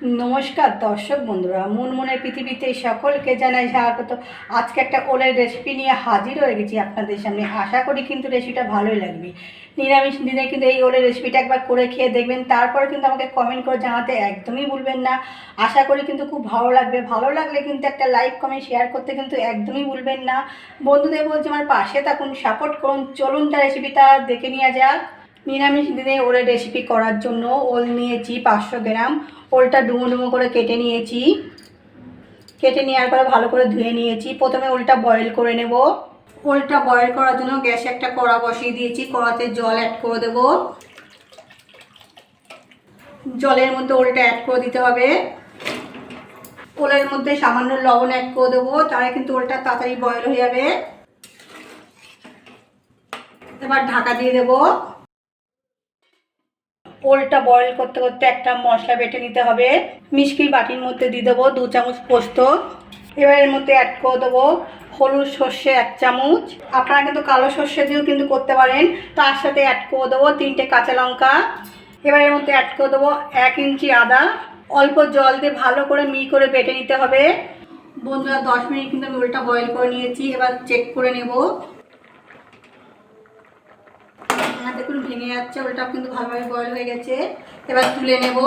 নমস্কার দর্শক বন্ধুরা মন মনের পৃথিবীতে সকলকে জানাই স্বাগত। আজকে একটা ওলের রেসিপি নিয়ে হাজির হয়ে গেছি আপনাদের সামনে। আশা করি কিন্তু রেসিপিটা ভালোই লাগবে। নিরামিষ দিনে কিন্তু এই ওলের রেসিপিটা একবার করে খেয়ে দেখবেন। তারপরে কিন্তু আমাকে কমেন্ট করে জানাতে একদমই ভুলবেন না। আশা করি কিন্তু খুব ভালো লাগবে। ভালো লাগলে কিন্তু একটা লাইক কমেন্ট শেয়ার করতে কিন্তু একদমই ভুলবেন না। বন্ধুদের বলছি আমার পাশে থাকুন সাপোর্ট করুন। চলুন তার রেসিপিটা দেখে নেওয়া যাক। নিরামিষ দিনে ওলের রেসিপি করার জন্য ওল নিয়েছি পাঁচশো গ্রাম। ওলটা ডুমো ডুমো করে কেটে নিয়েছি। কেটে নেওয়ার পরে ভালো করে ধুয়ে নিয়েছি। প্রথমে ওলটা বয়েল করে নেব। ওলটা বয়েল করার জন্য গ্যাসে একটা কড়া বসিয়ে দিয়েছি। কড়াতে জল অ্যাড করে দেব। জলের মধ্যে ওলটা অ্যাড করে দিতে হবে। ওলের মধ্যে সামান্য লবণ অ্যাড করে দেবো। তাহলে কিন্তু ওলটা তাড়াতাড়ি বয়েল হয়ে যাবে। এবার ঢাকা দিয়ে দেবো। ওলটা বয়েল করতে করতে একটা মশলা বেটে নিতে হবে। মিষ্টির বাটির মধ্যে দিয়ে দেবো দু চামচ পোস্ত। এবার এর মধ্যে অ্যাড করে দেবো হলুদ সর্ষে এক চামচ। আপনারা কিন্তু কালো সর্ষে দিয়েও কিন্তু করতে পারেন। তার সাথে অ্যাড করে দেবো তিনটে কাঁচা লঙ্কা। এবার এর মধ্যে অ্যাড করে দেবো এক ইঞ্চি আদা। অল্প জল দিয়ে ভালো করে মি করে বেটে নিতে হবে। বন্ধুরা, দশ মিনিট কিন্তু আমি বয়েল করে নিয়েছি। এবার চেক করে নেব আর দেখুন ভেঙে যাচ্ছে ওটা কিন্তু ভালোভাবে বয়েল হয়ে গেছে। এবার তুলে নেব।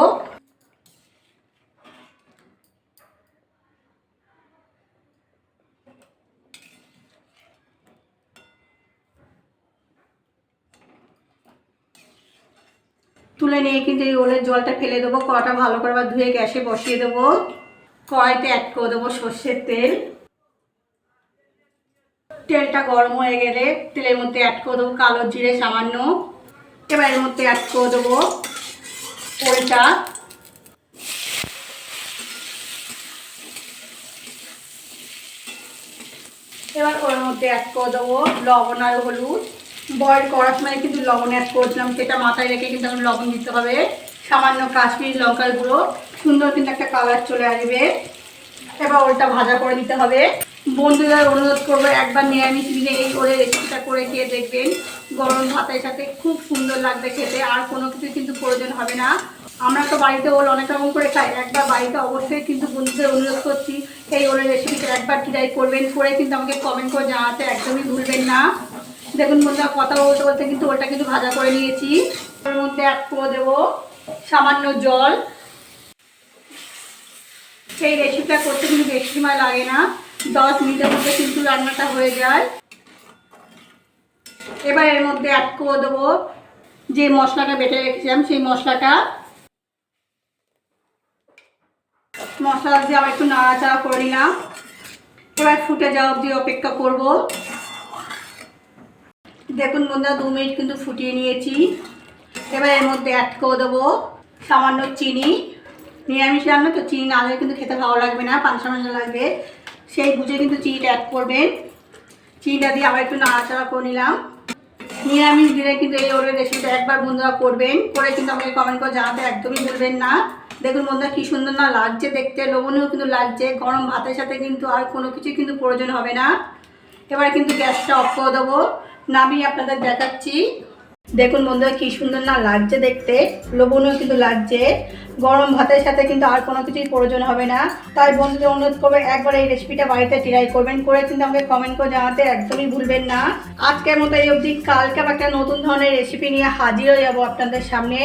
তুলে নিয়ে কিন্তু এই ওলের জলটা ফেলে দেবো, কড়াটা ভালো করে আবার ধুয়ে গ্যাসে বসিয়ে দেবো। কড়াইতে অ্যাড করে দেবো সর্ষের তেল। তেলটা গরম হয়ে গেলে তেলের মধ্যে অ্যাড করে দেবো কালো জিরে সামান্য। এবার এর মধ্যে অ্যাড করে দেবো ওলটা এবার ওর মধ্যে অ্যাড করে দেবো লবণ আর হলুদ। বয়েল করার সময় কিন্তু লবণ অ্যাড করেছিলাম, সেটা মাথায় রেখে কিন্তু এখন লবণ দিতে হবে। সামান্য কাশ্মীর লঙ্কার গুঁড়ো, সুন্দর কিন্তু একটা কালার চলে আসবে। এবার ওলটা ভাজা করে দিতে হবে। বন্ধুদের অনুরোধ করব একবার নিরামিষ দিনে এই করে রেসিপিটা করে খেয়ে দেখবেন। গরম ভাতের সাথে খুব সুন্দর লাগবে খেতে, আর কোনো কিছু কিন্তু প্রয়োজন হবে না। আমরা তো বাড়িতে ওল অনেক রকম করে খাই, একবার বাড়িতে অবশ্যই কিন্তু বন্ধুদের অনুরোধ করছি, এই ওলের রেসিপিটা একবার ট্রাই করবেন, করে কিন্তু আমাকে কমেন্ট করে জানাতে একদমই ভুলবেন না। দেখুন বন্ধুরা, কথা বলতে বলতে কিন্তু ওটা কিন্তু ভাজা করে নিয়েছি। ওর মধ্যে অ্যাড করে দেবো, সামান্য জল। সেই রেসিপিটা করতে কিন্তু বেশি সময় লাগে না, দশ মিনিটের মধ্যে কিন্তু রান্নাটা হয়ে যায়। এবার এর মধ্যে অ্যাড করে দেবো যে মশলাটা বেটে রেখেছিলাম, সেই মশলাটা। মশলা দিয়ে আবার একটু নাড়াচাড়া করে নিলাম। এবার ফুটে যাওয়া অবধি অপেক্ষা করব। দেখুন বন্ধুরা, দু মিনিট কিন্তু ফুটিয়ে নিয়েছি। এবার এর মধ্যে অ্যাড করে দেবো সামান্য চিনি। নিরামিষ রান্না, তো চিনি না কিন্তু খেতে ভালো লাগবে না পাঁচশো মাংস লাগবে। সেই বুঝে কিন্তু চিনিটা অ্যাড করবেন। চিনিটা দিয়ে আবার একটু নাড়াচাড়া করে নিলাম। নিরামিষ দিলে কিন্তু এই ওরের রেসিপিটা একবার বন্ধুরা করবেন। করে কিন্তু আমাকে কমেন্ট করে জানাতে একদমই ভুলবেন না। দেখুন বন্ধুরা, কী সুন্দর না লাগছে দেখতে, লবণেও কিন্তু লাগছে। গরম ভাতের সাথে কিন্তু আর কোনো কিছু কিন্তু প্রয়োজন হবে না। এবার কিন্তু গ্যাসটা অফ করে দেবো। নামিয়ে আপনাদের দেখাচ্ছি। দেখুন বন্ধুরা, কি সুন্দর না লাগছে দেখতে। লবণও কিন্তু লাগছে। গরম ভাতের সাথে কিন্তু আর কোনো কিছুই প্রয়োজন হবে না। তাই বন্ধুদের অনুরোধ করবে, একবার এই রেসিপিটা বাড়িতে ট্রাই করবেন। করে কিন্তু আমাকে কমেন্ট করে জানাতে একদমই ভুলবেন না। আজকের মতো এই অবধি, কালকে একটা নতুন ধরনের রেসিপি নিয়ে হাজির হয়ে যাব আপনাদের সামনে।